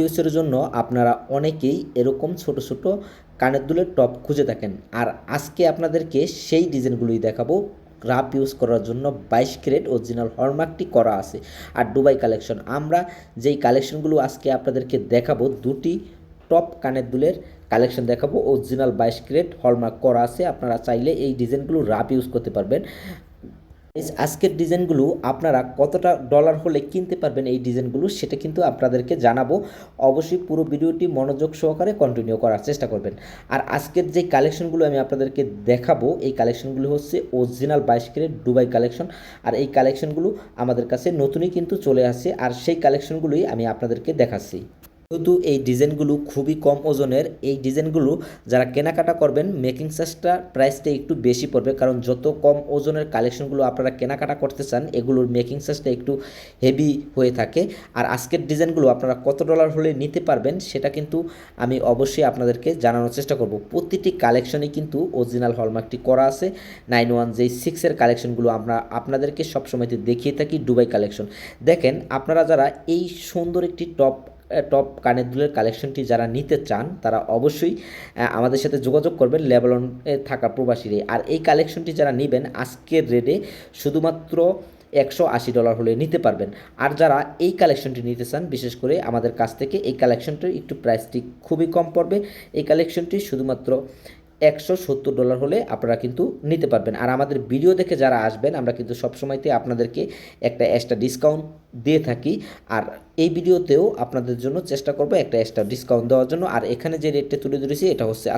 ইউজের জন্য আপনারা অনেকেই এরকম ছোট ছোট কানের দুলের টপ খুঁজে থাকেন। আর আজকে আপনাদেরকে সেই ডিজাইনগুলোই দেখাবো। রাফ ইউজ করার জন্য বাইশ ক্যারেট অরিজিনাল হলমার্কটি করা আছে। আর দুবাই কালেকশন আমরা যেই কালেকশনগুলো আজকে আপনাদেরকে দেখাবো, দুটি টপ কানের দুলের কালেকশন দেখাবো। অরিজিনাল বাইশ ক্যারেট হলমার্ক করা আছে। আপনারা চাইলে এই ডিজাইনগুলো রাফ ইউজ করতে পারবেন। আজকের ডিজাইনগুলো আপনারা কতটা ডলার হলে কিনতে পারবেন এই ডিজাইনগুলো সেটা কিন্তু আপনাদেরকে জানাব। অবশ্যই পুরো ভিডিওটি মনোযোগ সহকারে কন্টিনিউ করার চেষ্টা করবেন। আর আজকের যে কালেকশনগুলো আমি আপনাদেরকে দেখাবো, এই কালেকশনগুলো হচ্ছে অরিজিনাল বাইশ ক্যারেট দুবাই কালেকশন আর এই কালেকশনগুলো আমাদের কাছে নতুনই কিন্তু চলে আসছে। আর সেই কালেকশনগুলোই আমি আপনাদেরকে দেখাচ্ছি। যেহেতু এই ডিজাইনগুলো খুবই কম ওজনের, এই ডিজাইনগুলো যারা কেনাকাটা করবেন মেকিং চার্জটা প্রাইসটা একটু বেশি পড়বে, কারণ যত কম ওজনের কালেকশনগুলো আপনারা কেনাকাটা করতে চান, এগুলোর মেকিং চার্জটা একটু হেভি হয়ে থাকে। আর আজকের ডিজাইনগুলো আপনারা কত ডলার হলে নিতে পারবেন, সেটা কিন্তু আমি অবশ্যই আপনাদেরকে জানানোর চেষ্টা করব। প্রতিটি কালেকশনই কিন্তু অরিজিনাল হলমার্কটি করা আছে। নাইন ওয়ান যেই সিক্সের কালেকশনগুলো আমরা আপনাদেরকে সবসময়তে দেখিয়ে থাকি দুবাই কালেকশন দেখেন, আপনারা যারা এই সুন্দর একটি টপ টপ কানের দুলের কালেকশনটি যারা নিতে চান, তারা অবশ্যই আমাদের সাথে যোগাযোগ করবেন লেবানন থাকা প্রবাসীরে। আর এই কালেকশনটি যারা নেবেন, আজকের রেটে শুধুমাত্র একশো আশি ডলার হলে নিতে পারবেন। আর যারা এই কালেকশনটি নিতে চান, বিশেষ করে আমাদের কাছ থেকে, এই কালেকশনটির একটু প্রাইসটি খুবই কম পড়বে। এই কালেকশনটি শুধুমাত্র একশো সত্তর ডলার হলে আপনারা কিন্তু নিতে পারবেন। আর আমাদের ভিডিও দেখে যারা আসবেন, আমরা কিন্তু সবসময়তে আপনাদেরকে একটা এক্সট্রা ডিসকাউন্ট দিয়ে থাকি। আর এই ভিডিওতেও আপনাদের জন্য চেষ্টা করব একটা এক্সট্রা ডিসকাউন্ট দেওয়ার জন্য। আর এখানে যে রেটটা তুলে ধরেছি, এটা হচ্ছে